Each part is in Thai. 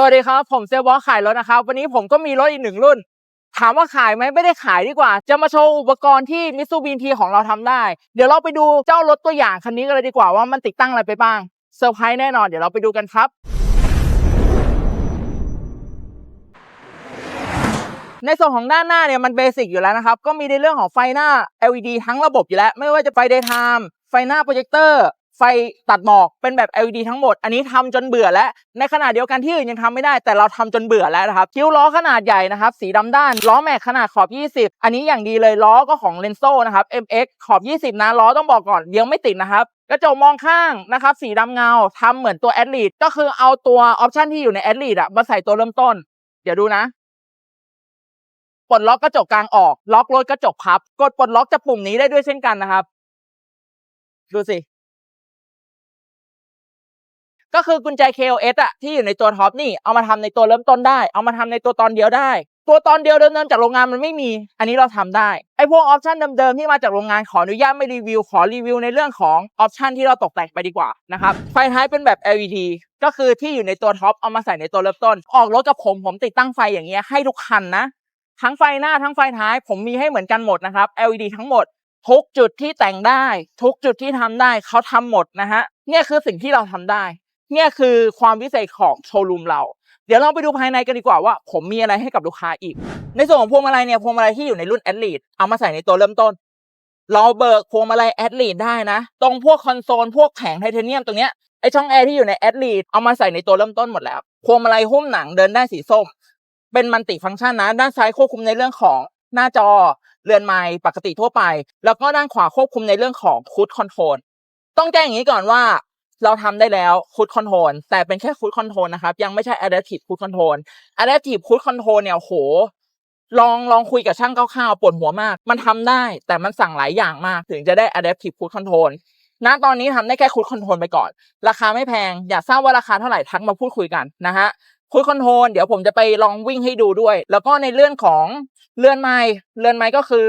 สวัสดีครับ ผมเซลบอสขายรถนะครับ วันนี้ผมก็มีรถอีกหนึ่งรุ่น ถามว่าขายไหมไม่ได้ขายดีกว่า จะมาโชว์อุปกรณ์ที่มิซูบินทีของเราทำได้ เดี๋ยวเราไปดูเจ้ารถตัวอย่างคันนี้กันเลยดีกว่าว่ามันติดตั้งอะไรไปบ้างเซอร์ไพรส์แน่นอนเดี๋ยวเราไปดูกันครับในส่วนของด้านหน้าเนี่ยมันเบสิกอยู่แล้วนะครับ ก็มีในเรื่องของไฟหน้า LED ทั้งระบบอยู่แล้ว ไม่ว่าจะไฟ daytime ไฟหน้าโปรเจคเตอร์ ไฟตัดหมอกเป็นแบบ LED ทั้งหมด อันนี้ทำจนเบื่อแล้วในขณะเดียวกันที่อื่นยังทำไม่ได้แต่เราทำจนเบื่อแล้วนะครับคิ้วล้อขนาดใหญ่นะครับ สีดำด้าน ล้อแม็กขนาดขอบ 20 อันนี้อย่างดีเลยล้อก็ของ Lenso นะครับ MX ขอบ 20 นะล้อต้องบอกก่อนยังไม่ติดนะครับกระจกมองข้างนะครับ สีดำเงาทำเหมือนตัว a d l e t ก็คือเอาตัวออปชันที่อยู่ใน a d l e t อะมาใส่ตัวเริ่มต้น เดี๋ยวดูนะปลดล็อกกระจกกลางออก ล็อกรถกระจกพับ กดปลดล็อกจากปุ่มนี้ได้ด้วยเช่นกันนะครับ ดูสิ ก็คือกุญแจ KOS อะที่อยู่ในตัวท็อปนี่เอามาทำในตัวเริ่มต้นได้ เอามาทำในตัวตอนเดียวได้ ตัวตอนเดียวเดิมๆจากโรงงานมันไม่มี อันนี้เราทำได้ไอพวกออปชันเดิมๆที่มาจากโรงงานขออนุญาตไม่รีวิว ขอรีวิวในเรื่องของออปชันที่เราตกแต่งไปดีกว่านะครับไฟท้ายเป็นแบบ LED ก็คือที่อยู่ในตัวท็อปเอามาใส่ในตัวเริ่มต้น ออกรถกับผมผมติดตั้งไฟอย่างเงี้ยให้ทุกคันนะทั้งไฟหน้าทั้งไฟท้าย ผมมีให้เหมือนกันหมดนะครับ LED ทั้งหมดทุกจุดที่แต่งได้ ทุกจุดที่ทำได้เขาทำหมดนะฮะเนี่ยคือสิ่งที่เราทำได้ เนี่ยคือความพิเศษของโชว์รูมเรา เดี๋ยวเราไปดูภายในกันดีกว่าว่า ผมมีอะไรให้กับลูกค้าอีก ในส่วนของพวงมาลัยเนี่ยพวงมาลัยที่อยู่ในรุ่นแอดลีดเอามาใส่ในตัวเริ่มต้น เราเบิกพวงมาลัยแอดลีดได้นะ ตรงพวกคอนโซลพวกแผงไทเทเนียมตรงเนี้ยไอช่องแอร์ที่อยู่ในแอดลีดเอามาใส่ในตัวเริ่มต้นหมดแล้ว พวงมาลัยหุ้มหนังเดินได้สีส้ม เป็นมันติฟังก์ชันนะด้านซ้ายควบคุมในเรื่องของหน้าจอเรือนไม้ปกติทั่วไป แล้วก็ด้านขวาควบคุมในเรื่องของคูดคอนโทรลต้องแจ้งอย่างนี้ก่อนว่า เราทำได้แล้วคูดคอนโทรลแต่เป็นแค่คูดคอนโทรลนะครับ ยังไม่ใช่ adaptive คูดคอนโทรล adaptive คูดคอนโทรลเนี่ยโห ลองลองคุยกับช่างคร่าวๆปวดหัวมาก มันทำได้ แต่มันสั่งหลายอย่างมาก ถึงจะได้ adaptive cruise control ณตอนนี้ทำได้แค่ cruise control ไปก่อน ราคาไม่แพง อยากทราบว่าราคาเท่าไหร่ทักมาพูดคุยกันนะฮะ cruise control เดี๋ยวผมจะไปลองวิ่งให้ดูด้วย แล้วก็ในเรื่องของเลื่อนไม้เลื่อนไม้ก็คือ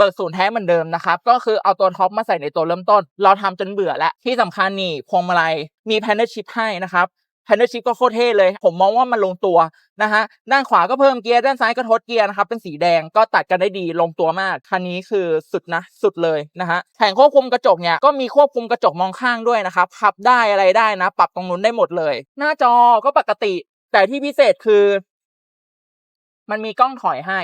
เบิกศูนย์แท้เหมือนเดิมนะครับ ก็คือเอาตัวท็อปมาใส่ในตัวเริ่มต้น เราทำจนเบื่อแล้ว ที่สำคัญนี่พวงมาลัยมีแพนเนอร์ชิพให้นะครับแพนเนอร์ชิพก็โคตรเท่เลย ผมมองว่ามันลงตัวนะฮะ ด้านขวาก็เพิ่มเกียร์ ด้านซ้ายก็ทดเกียร์นะครับ เป็นสีแดงก็ตัดกันได้ดีลงตัวมาก คันนี้คือสุดนะ สุดเลยนะฮะแผงควบคุมกระจกเนี่ย ก็มีควบคุมกระจกมองข้างด้วยนะครับขับได้อะไรได้นะ ปรับตรงนู้นได้หมดเลย หน้าจอก็ปกติ แต่ที่พิเศษคือ มันมีกล้องถอยให้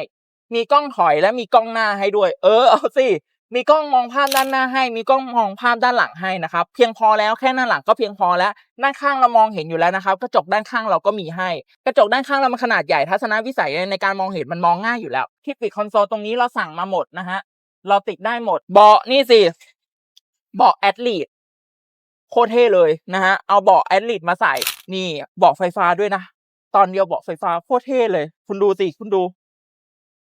มีกล้องถอยและมีกล้องหน้าให้ด้วย เออเอาสิมีกล้องมองภาพด้านหน้าให้ มีกล้องมองภาพด้านหลังให้นะครับ เพียงพอแล้วแค่หน้าหลังก็เพียงพอแล้วด้านข้างเรามองเห็นอยู่แล้วนะครับ กระจกด้านข้างเราก็มีให้ กระจกด้านข้างเรามันขนาดใหญ่ทัศนวิสัยในการมองเห็นมันมองง่ายอยู่แล้วที่ปิดคอนโซลตรงนี้เราสั่งมาหมดนะฮะเราติดได้หมด เบาะนี่สิเบาะแอดลีดโคตรเท่เลยนะฮะเอาเบาะแอดลีดมาใส่ นี่เบาะไฟฟ้าด้วยนะตอนเดียวเบาะไฟฟ้าโคตรเท่เลย คุณดูสิคุณดู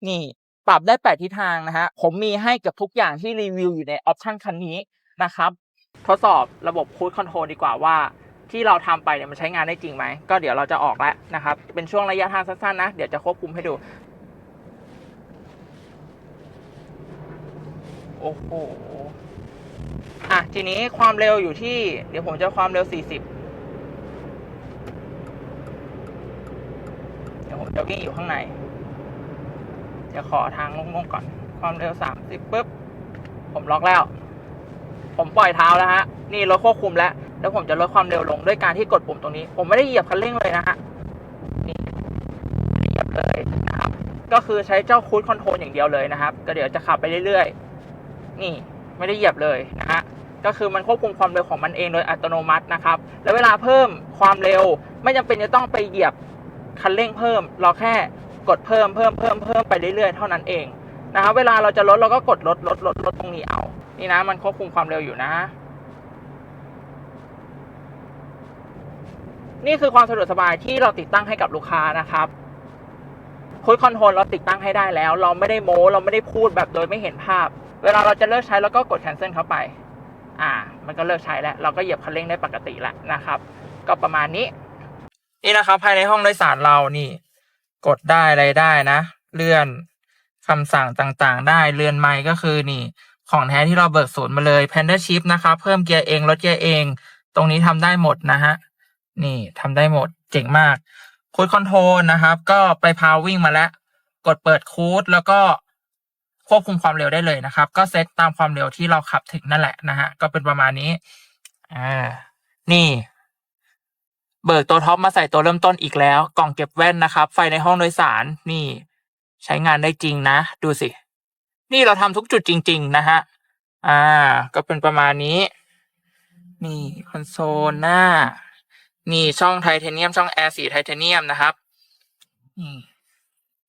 นี่ปรับได้แปดทิศทางนะฮะผมมีให้กับทุกอย่างที่รีวิวอยู่ในออปชันคันนี้นะครับทดสอบระบบคูดคอนโทรลดีกว่าว่าที่เราทำไปเนี่ยมันใช้งานได้จริงไหม ก็เดี๋ยวเราจะออกแล้วนะครับ เป็นช่วงระยะทางสั้นๆนะ เดี๋ยวจะควบคุมให้ดู โอ้โห อะ ทีนี้ความเร็วอยู่ที่ เดี๋ยวผมจะความเร็ว 40 เดี๋ยวผมจะวิ่งอยู่ข้างใน จะขอทางงงๆก่อน ความเร็ว 30ปุ๊บ ผมล็อกแล้ว ผมปล่อยเท้าแล้วฮะ นี่รถควบคุมแล้ว แล้วผมจะลดความเร็วลงด้วยการที่กดปุ่มตรงนี้ ผมไม่ได้เหยียบคันเร่งเลยนะฮะ นี่ไม่เหยียบเลยนะครับ ก็คือใช้เจ้าคูดคอนโทรลอย่างเดียวเลยนะครับ ก็เดี๋ยวจะขับไปเรื่อยๆ นี่ไม่ได้เหยียบเลยนะฮะก็คือมันควบคุมความเร็วของมันเองโดยอัตโนมัตินะครับ แล้วเวลาเพิ่มความเร็วไม่จำเป็นจะต้องไปเหยียบคันเร่งเพิ่ม เราแค่ กดเพิ่มเพิ่มเพิ่มเพิ่มไปเรื่อยๆเท่านั้นเองนะครับเวลาเราจะลดเราก็กดลดลดลดลดตรงนี้เอา นี่นะมันควบคุมความเร็วอยู่นะ นี่คือความสะดวกสบายที่เราติดตั้งให้กับลูกค้านะครับคูดคอนโทรลเราติดตั้งให้ได้แล้ว เราไม่ได้โม้เราไม่ได้พูดแบบโดยไม่เห็นภาพ เวลาเราจะเลิกใช้เราก็กด cancel เข้าไป อ่า มันก็เลิกใช้แล้ว เราก็เหยียบคันเร่งได้ปกติแล้วนะครับ ก็ประมาณนี้ นี่นะครับ ภายในห้องโดยสารเรานี่ กดได้อะไรได้นะ เลื่อนคำสั่งต่างๆ ได้เลื่อนไมค์ก็คือนี่ ของแท้ที่เราเบิกศูนย์มาเลย p a n d a Shift นะครับ เพิ่มเกียร์เองลดเกียร์เอง ตรงนี้ทำได้หมดนะฮะ นี่ทำได้หมดเจ๋งมากคูดคอนโทรลนะครับ ก็ไปพาวิ่งมาแล้ว กดเปิดคูดแล้วก็ควบคุมความเร็วได้เลยนะครับ ก็เซตตามความเร็วที่เราขับถึงนั่นแหละนะฮะ ก็เป็นประมาณนี้ อ่า นี่ เบิกตัวท็อปมาใส่ตัวเริ่มต้นอีกแล้ว กล่องเก็บแว่นนะครับ ไฟในห้องโดยสารนี่ ใช้งานได้จริงนะ ดูสิ นี่เราทำทุกจุดจริง ๆ นะฮะ อ่า ก็เป็นประมาณนี้ นี่คอนโซลหน้า นี่ช่องไทเทเนียมช่องแอร์สีไทเทเนียมนะครับนี่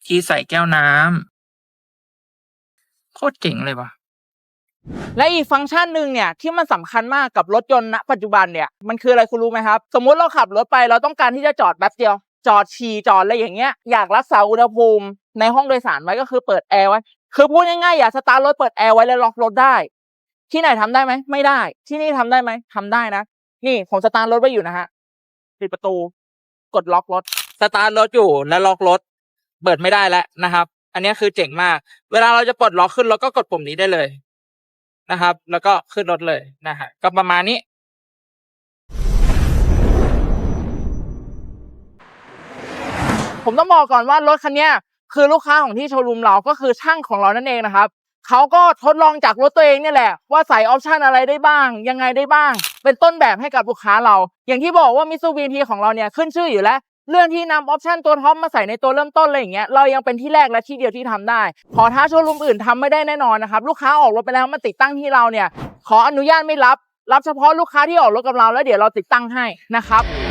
ที่ใส่แก้วน้ำโคตรเจ๋งเลยว่ะ และอีกฟังก์ชันหนึ่งเนี่ยที่มันสำคัญมากกับรถยนต์ณปัจจุบันเนี่ยมันคืออะไรคุณรู้ไหมครับ สมมุติเราขับรถไปเราต้องการที่จะจอดแป๊บเดียว จอดฉี่จอดอะไรอย่างเงี้ยอยากรักษาอุณหภูมิ ในห้องโดยสารไว้ก็คือเปิดแอร์ไว้ คือพูดง่ายๆอย่าสตาร์ทรถเปิดแอร์ไว้แล้วล็อกรถได้ ที่ไหนทำได้ไหมไม่ได้ ที่นี่ทำได้ไหมทำได้นะ นี่ผมสตาร์ทรถไว้อยู่นะฮะปิดประตู กดล็อกรถสตาร์ทรถอยู่แล้วล็อกรถเปิดไม่ได้แล้วนะครับ อันนี้คือเจ๋งมาก เวลาเราจะปลดล็อกขึ้นเรถก็กดปุ่มนี้ได้เลย นะครับ แล้วก็ขึ้นรถเลยนะฮะก็ประมาณนี้ผมต้องบอกก่อนว่ารถคันนี้คือลูกค้าของที่โชว์รูมเราก็คือช่างของเรานั่นเองนะครับเขาก็ทดลองจากรถตัวเองเนี่ยแหละ ว่าใส่ออปชันอะไรได้บ้าง ยังไงได้บ้าง เป็นต้นแบบให้กับลูกค้าเรา อย่างที่บอกว่ามิ t ซูบิทีของเราเนี่ยขึ้นชื่ออยู่แล้ว เรื่องที่นำออปชันตัวท็อปมาใส่ในตัวเริ่มต้นอะไรอย่างเงี้ยเรายังเป็นที่แรกและที่เดียวที่ทำได้ ขอท้าโชว์รูมอื่นทำไม่ได้แน่นอนนะครับลูกค้าออกรถไปแล้วมาติดตั้งที่เราเนี่ยขออนุญาตไม่รับ รับเฉพาะลูกค้าที่ออกรถกับเราแล้วเดี๋ยวเราติดตั้งให้นะครับ